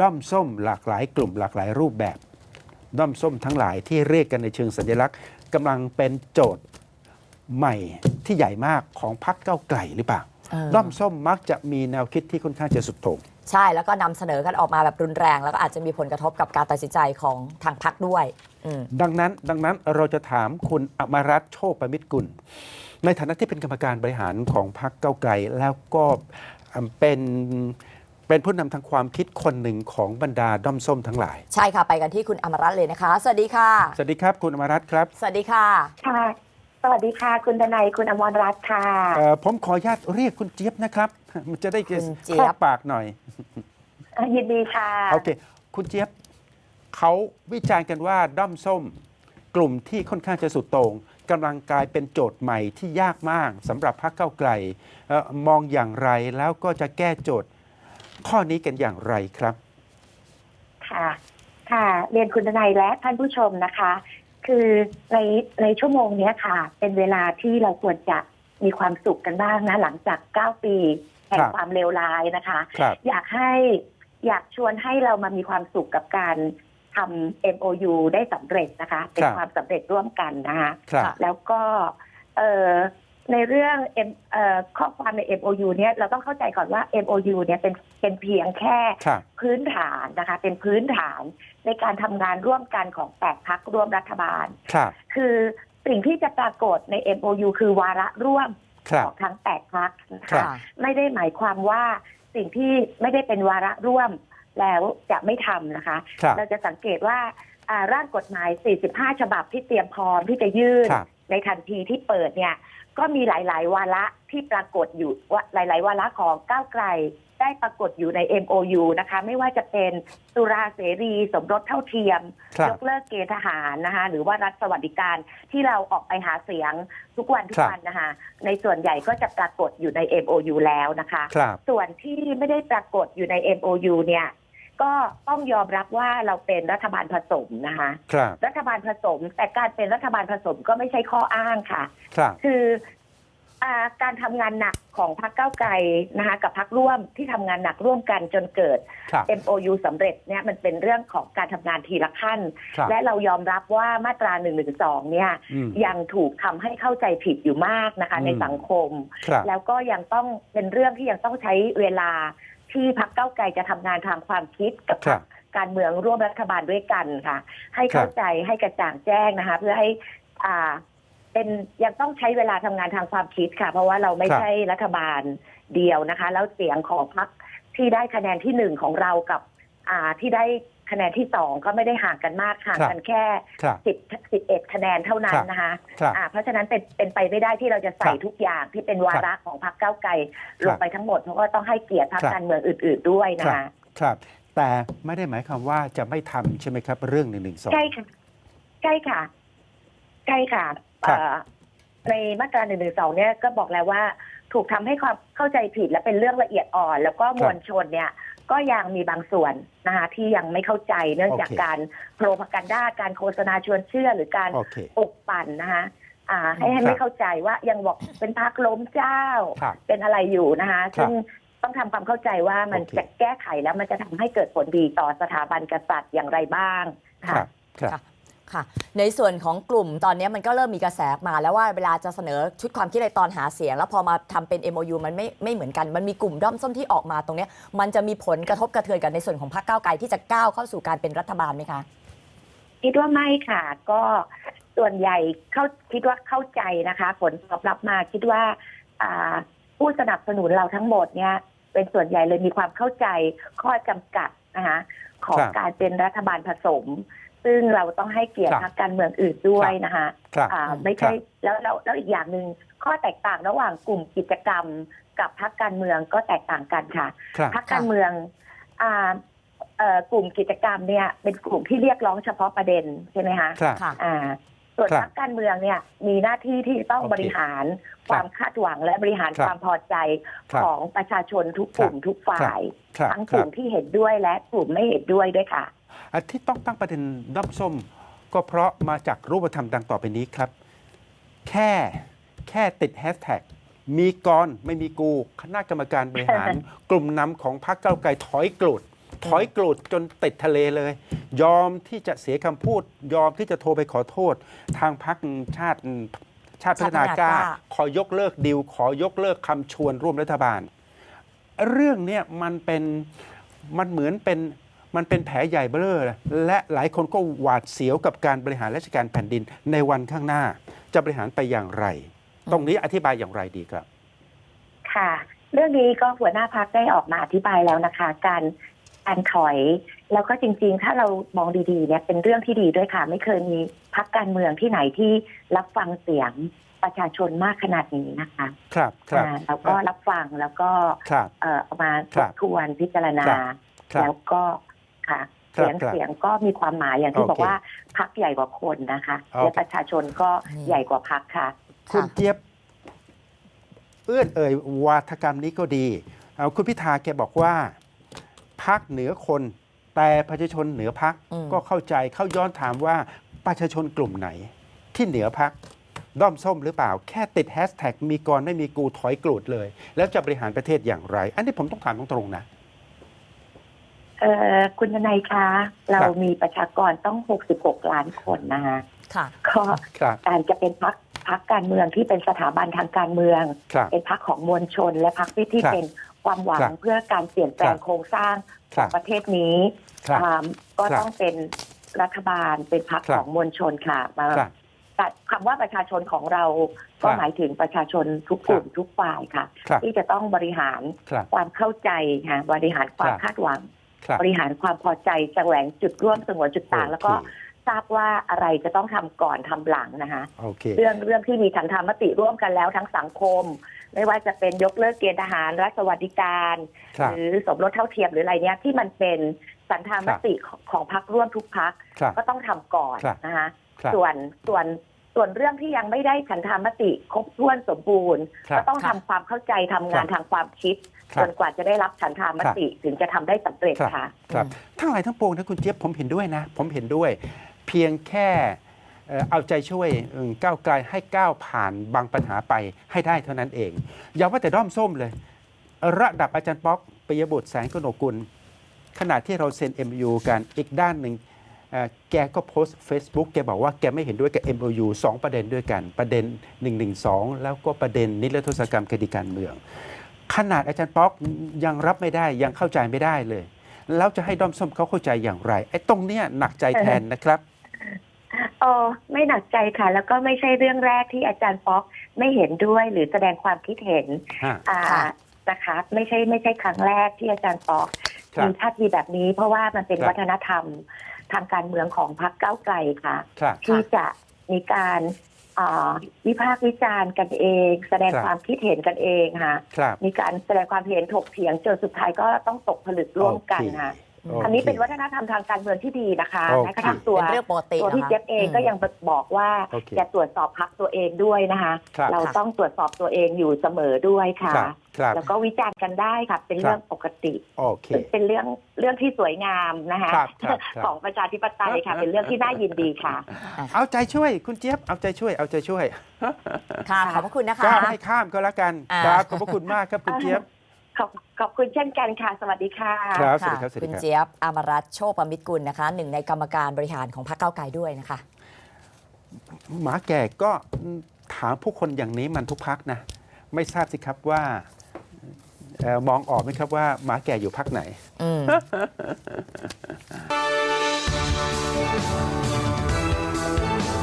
ด้อมส้มหลากหลายกลุ่มหลากหลายรูปแบบ ด้อมส้มทั้งหลายที่เรียกกันในเชิงสัญลักษณ์กำลังเป็นโจทย์ใหม่ที่ใหญ่มากของพรรคเก้าวไกลหรือเปล่าเออด้อมส้มมักจะมีแนวคิดที่ค่อนข้างจะสุดโต่งใช่แล้วก็นำเสนอกันออกมาแบบรุนแรง แล้วก็อาจจะมีผลกระทบกับการตัดสินใจของทางพักด้วยอืมดังนั้นดังนั้นเราจะถามคุณอมรัตน์โชคประมิตรกุล ในฐานะที่เป็นกรรมการบริหารของพรรคเก้าวไกลแล้วก็อืมเป็น เป็นผู้นำทางความคิดคนหนึ่งของบรรดาด้อมส้มทั้งหลาย ใช่ค่ะ ไปกันที่คุณอมรัตน์เลยนะคะ สวัสดีค่ะ สวัสดีครับคุณอมรัตน์ครับ สวัสดีค่ะ ค่ะ สวัสดีค่ะ คุณดนัยคุณอมรรัตน์ค่ะ เอ่อผมขออนุญาตเรียกคุณเจี๊ยบนะครับ มันจะได้คุณเจี๊ยบครอบปากหน่อย ยินดีค่ะ โอเค คุณเจี๊ยบเขาวิจารณ์กันว่าด้อมส้ม กลุ่มที่ค่อนข้างจะสุดโต่งกำลังกลายเป็นโจทย์ใหม่ที่ยากมากสำหรับพรรคเก้าวไกลเอ่อมองอย่างไรแล้วก็จะแก้โจทย์ ข้อนี้กันอย่างไรครับ ค่ะ ค่ะ เรียนคุณดนัยและท่านผู้ชมนะคะ คือในในชั่วโมงเนี้ยค่ะ เป็นเวลาที่เราควรจะมีความสุขกันบ้างนะ หลังจาก 9 ปีแห่งครับความเลวร้ายนะคะครับอยากให้อยากชวนให้เรามามีความสุขกับการทำ MOU ได้สำเร็จนะคะ เป็นครับความสำเร็จร่วมกันนะคะครับค่ะแล้วก็เอ่อ ในเรื่อง M เอ่อข้อความใน MOU เนี่ยเราต้องเข้าใจก่อนว่า MOU เนี่ยเป็นเป็นเพียงแค่ครับพื้นฐานนะคะ เป็นพื้นฐานในการทำงานร่วมกันของแปดพักร่วมรัฐบาล ครับคือสิ่งที่จะปรากฏใน MOU คือวาระร่วมครัขบ องทั้งแปดพักนะครัคะบ ไม่ได้หมายความว่าสิ่งที่ไม่ได้เป็นวาระร่วมแล้วจะไม่ทำนะคะ ครับ เราจะสังเกตว่าอ่าร่างกฎหมาย 45 ฉบับที่เตรียมพร้อมที่จะยื่น ครับ ในทันทีที่เปิดเนี่ย ก็มีหลาย ๆ วาระที่ปรากฏอยู่ว่าหลาย ๆ วาระของก้าวไกลได้ปรากฏอยู่ใน MOU นะคะ ไม่ว่าจะเป็นสุราเสรีสมรสเท่าเทียมครับยกเลิกเกณฑ์ทหารนะคะ หรือว่ารัฐสวัสดิการที่เราออกไปหาเสียงทุกวันทุกครับวันนะคะ ในส่วนใหญ่ก็จะปรากฏอยู่ใน MOU แล้วนะคะครับส่วนที่ไม่ได้ปรากฏอยู่ใน MOU เนี่ย ก็ต้องยอมรับว่าเราเป็นรัฐบาลผสมนะคะ ครับ รัฐบาลผสม แต่การเป็นรัฐบาลผสมก็ไม่ใช่ข้ออ้างค่ะ ครับ คืออาการทำงานหนักของพรรคก้าวไกลนะคะกับพรรคร่วมที่ทำงานหนักร่วมกันจนเกิด ครับ MOU สำเร็จเนี่ยมันเป็นเรื่องของการทำงานทีละขั้น ครับ และเรายอมรับว่ามาตรา1นึเนี่ยอืม ยังถูกทำให้เข้าใจผิดอยู่มากนะคะ อืม ในสังคม ครับ แล้วก็ยังต้องเป็นเรื่องที่ยังต้องใช้เวลา ที่พรรคเก้าวไกลจะทำงานทางความคิดกับคพรรัรบคการเมืองร่วมรัฐบาลด้วยกันค่ะ ให้เข้าครับใจให้กระจ่างแจ้งนะคะ เพื่อให้อ่าเป็นยังต้องใช้เวลาทำงานทางความคิดค่ะ เพราะว่าเราไม่ครับใช่รัฐบาลเดียวนะคะ แล้วเสียงของพรรคที่ได้คะแนนที่หนึ่งของเรากับ อ่าที่ได้ คะแนนที่สองก็ไม่ได้ห่างกันมากห่างกันแค่ครับสิบสิบเอ็ดคะแนนเท่านั้นนะคะครับ อ่าเพราะฉะนั้นเป็นเป็นไปไม่ได้ที่เราจะใส่ครับทุกอย่างที่เป็นวาระของพรรคก้าวไกลครับลงไปทั้งหมดเพราะว่าต้องให้เกียรติพรรคครับ การเมืองอื่น ๆด้วยนะครัคะบครับ แต่ไม่ได้หมายความว่าจะไม่ทำใช่ไหมครับ เรื่องหนึ่งหนึ่งสองใช่ค่ะใช่ค่ะใช่ค่ะครับ เอ่อในมาตราหนึ่งหนึ่งสองเนี่ยก็บอกแล้วว่า ถูกทำให้ความเข้าใจผิดและเป็นเรื่องละเอียดอ่อน แล้วก็มวลชนเนี่ย ก็ยังมีบางส่วนนะคะที่ยังไม่เข้าใจเนื่องจากโอเคการโปรพกันด้าการโฆษณาชวนเชื่อหรือการโอเคปลุกปั่นนะคะอ่าให้ให้ครับไม่เข้าใจว่ายังบอกเป็นพักล้มเจ้า ครับเป็นอะไรอยู่นะคะครับซึ่งต้องทำความเข้าใจว่ามันโอเค จะแก้ไขแล้วมันจะทำให้เกิดผลดีต่อสถาบันกษัตริย์อย่างไรบ้างครัค่ะบครับ ค่ะ ค่ะ ในส่วนของกลุ่มตอนนี้มันก็เริ่มมีกระแสมาแล้วว่าเวลาจะเสนอชุดความคิดในตอนหาเสียง แล้วพอมาทำเป็น MOU มันไม่ไม่เหมือนกัน มันมีกลุ่มด้อมส้มที่ออกมาตรงเนี้ยมันจะมีผลกระทบกระเทือนกันในส่วนของพรรคก้าวไกลที่จะก้าวเข้าสู่การเป็นรัฐบาลไหมคะคิดว่าไม่ค่ะ ก็ส่วนใหญ่เข้าคิดว่าเข้าใจนะคะ ผลตอบรับมาคิดว่าอ่าผู้สนับสนุนเราทั้งหมดเนี่ย เป็นส่วนใหญ่เลยมีความเข้าใจข้อจำกัดนะคะของครับการเป็นรัฐบาลผสม ซึ่งเราต้องให้เกียรติครับพรรคการเมืองอื่นด้วยนะคะครับอ่าอืมไม่ใช่แล้วแล้วแล้วอีกอย่างหนึ่งข้อแตกต่างระหว่างกลุ่มกิจกรรม กับพรรคการเมืองก็แตกต่างกันค่ะครับพรรคการเมืองอ่าเอ่อกลุ่มกิจกรรมเนี่ยเป็นกลุ่มที่เรียกร้องเฉพาะประเด็นใช่ไหมคะครับ ค่ะ อ่า ส่วนครับพรรคการเมืองเนี่ยมีหน้าที่ที่ต้องโอเคบริหารความคาดหวังและบริหารครับความพอใจครับของประชาชนทุกกลุ่มทุกฝ่าย ครับทั้งคกรัลุ่บมที่เห็นด้วยและกลุ่มไม่เห็นด้วยด้วยค่ะ อันที่ต้องตั้งประเด็นด้อมส้ม ก็เพราะมาจากรูปธรรมดังต่อไปนี้ครับ แค่แค่ติดแฮชแท็กมีกรไม่มีกู คณะกรรมการบริหาร กลุ่มนำของพรรคเก้าวไกลถอยกลุด ถอยกรูดจนติดทะเลเลย ยอมที่จะเสียคำพูด ยอมที่จะโทรไปขอโทษ ทางพรรคชาติชาติพัฒนากล้าชาติพัฒนากล้า ขอยกเลิกดิว ขอยกเลิกคำชวนร่วมรัฐบาล เรื่องเนี้ยมันเป็นมันเหมือนเป็นมันเป็นแผลใหญ่เบ้อเลยและหลายคนก็หวาดเสียวกับการบริหารราชการแผ่นดินในวันข้างหน้า จะบริหารไปอย่างไร ตรงนี้อธิบายอย่างไรดีครับ ค่ะ เรื่องนี้ก็หัวหน้าพักได้ออกมาอธิบายแล้วนะคะ การ การถอย แล้วก็จริง ๆ ถ้าเรามองดีๆเนี่ยเป็นเรื่องที่ดีด้วยค่ะ ไม่เคยมีพักการเมืองที่ไหนที่รับฟังเสียงประชาชนมากขนาดนี้นะคะ ครับครับอ่าแล้วก็รับฟังแล้วก็ครับเอ่อเอามาคทรับบทวนพิจารณาครับแล้วก็ค่ะครับเสียงครับเสียงก็มีความหมายอย่างที่โอเคบอกว่าพักใหญ่กว่าคนนะคะโอเคและประชาชนก็ใหญ่กว่าพักค่ะ คุณเจี๊ยบเอื้อนเอ่ยวาทกรรมนี้ก็ดีเอาคุณพิธาแกบอกว่า พักเหนือคน แต่ประชาชนเหนือพักอืมก็เข้าใจเขาย้อนถามว่าประชาชนกลุ่มไหน ที่เหนือพักด้อมส้มหรือเปล่า แค่ติดแฮชแท็กมีกรไม่มีกูถอยกรูดเลย แล้วจะบริหารประเทศอย่างไร อันนี้ผมต้องถามตรงๆนะเอ่อคุณทนายคะ เราครับมีประชากรต้อง 66 ล้านคนนะคะค่ะก็ครับการจะเป็นพักพักการเมืองที่เป็นสถาบันทางการเมืองครับเป็นพักของมวลชน และพักที่ที่ครับเป็น ความหวัครังบเพื่อการเปลี่ยนแปลงครับโครงสร้างคขรัอบงประเทศนี้ครับอ่าก็ครับต้องเป็นรัฐบาลเป็นพักครับของมวลชนค่ะมาครับแต่คำว่าประชาชนของเราก็ครับหมายถึงประชาชนทุกกลุ่มทุกฝ่ายค่ะครับที่จะต้องบริหารครับความเข้าใจค่ะบริหารความครับคาดหวังครับบริหารความพอใจแสวงจุดร่วมสงวนจุดต่าง แล้วก็โอเค ทราบว่าอะไรจะต้องทำก่อนทำหลังนะคะโอเคเรื่องเรื่องที่มีฉันทามติร่วมกันแล้วทั้งสังคม ไม่ว่าจะเป็นยกเลิกเกณฑ์ทหารรัฐสวัสดิการครับหรือสมรสเท่าเทียมหรืออะไรเนี้ยที่มันเป็นสันธามติของของพรรคร่วมทุกพักครับก็ต้องทำก่อนครับนะคะครับส่วนส่วนส่วนเรื่องที่ยังไม่ได้ฉันทามติครบถ้วนสมบูรณ์ครัก็บต้องทำความเข้าใจทำงานครับทางความคิดครัจบนกว่าจะได้รับฉันทามติถึงจะทำได้สำเร็จครับค่ะครับอืมทั้งหลายทั้งปวงนะคุณเจี๊ยบผมเห็นด้วยนะ ผมเห็นด้วย เพียงแค่เอาใจช่วยก้าวไกลให้ก้าวผ่านบางปัญหาไปให้ได้เท่านั้นเองอย่าว่าแต่ด้อมส้มเลย ระดับอาจารย์ป๊อกปิยบุตรแสงกนกุล ขณะที่เราเซ็น MOU กันอีกด้านหนึ่งแกก็โพสต์ Facebook แกบอกว่าแกไม่เห็นด้วยกับ MOU สองประเด็นด้วยกัน ประเด็น 112 แล้วก็ประเด็นนิรโทษกรรมคดีการเมือง ขนาดอาจารย์ป๊อกยังรับไม่ได้ยังเข้าใจไม่ได้เลย แล้วจะให้ด้อมส้มเขาเข้าใจอย่างไรไอ้ตรงเนี้ยหนักใจแทนนะครับ อ๋อไม่หนักใจค่ะ แล้วก็ไม่ใช่เรื่องแรกที่อาจารย์ป๊อกไม่เห็นด้วยหรือแสดงความคิดเห็นฮะอ่าค่ะนะคะ ไม่ใช่ไม่ใช่ครั้งแรกที่อาจารย์ป๊อกครับมีท่าทีแบบนี้ เพราะว่ามันเป็นครับ วัฒนธรรมทางการเมืองของพรรคก้าวไกลค่ะ ครับ ที่จะมีการอ่าวิพากษ์วิจารณ์กันเอง แสดงครับ ความคิดเห็นกันเองค่ะ ครับ มีการแสดงความเห็นถกเถียงจนสุดท้ายก็ต้องตกผลึกร่วมกันค่ะโอเค อันนี้เป็นวัฒนธรรมทางการเมืองที่ดีนะคะโอเคแม้กระทั่งตัวเป็นเรื่องปกติตัวพี่นะคะเจี๊ยบเองก็ยังบอกว่าโอเคจะตรวจสอบพักตัวเองด้วยนะคะ ครับ เราต้องตรวจสอบตัวเองอยู่เสมอด้วยค่ะ ครับครับ แล้วก็วิจารณ์กันได้ค่ะ เป็นเรื่องปกติ โอเค เป็นเป็นเรื่องเรื่องที่สวยงามนะคะ ครับครับครับของประชาธิปไตยค่ะ เป็นเรื่องที่น่ายินดีค่ะ เอาใจช่วยคุณเจี๊ยบเอาใจช่วยเอาใจช่วย ค่ะขอบพระคุณนะคะ ก็ไม่ข้ามก็แล้วกันอ่า ครับขอบพระคุณมากครับคุณเจี๊ยบ ขอบขอบคุณเช่นกันค่ะ สวัสดีค่ะ ครับสวัสดีครับคุณเจี๊ยบอมรัตโชคประมิตรกุลนะคะหนึ่งในกรรมการบริหารของพรรคเก้าไกลด้วยนะคะ หมาแก่ก็ถามผู้คนอย่างนี้มันทุกพักนะ ไม่ทราบสิครับว่าออมองออกไหมครับว่าหมาแก่อยู่พักไหน อืม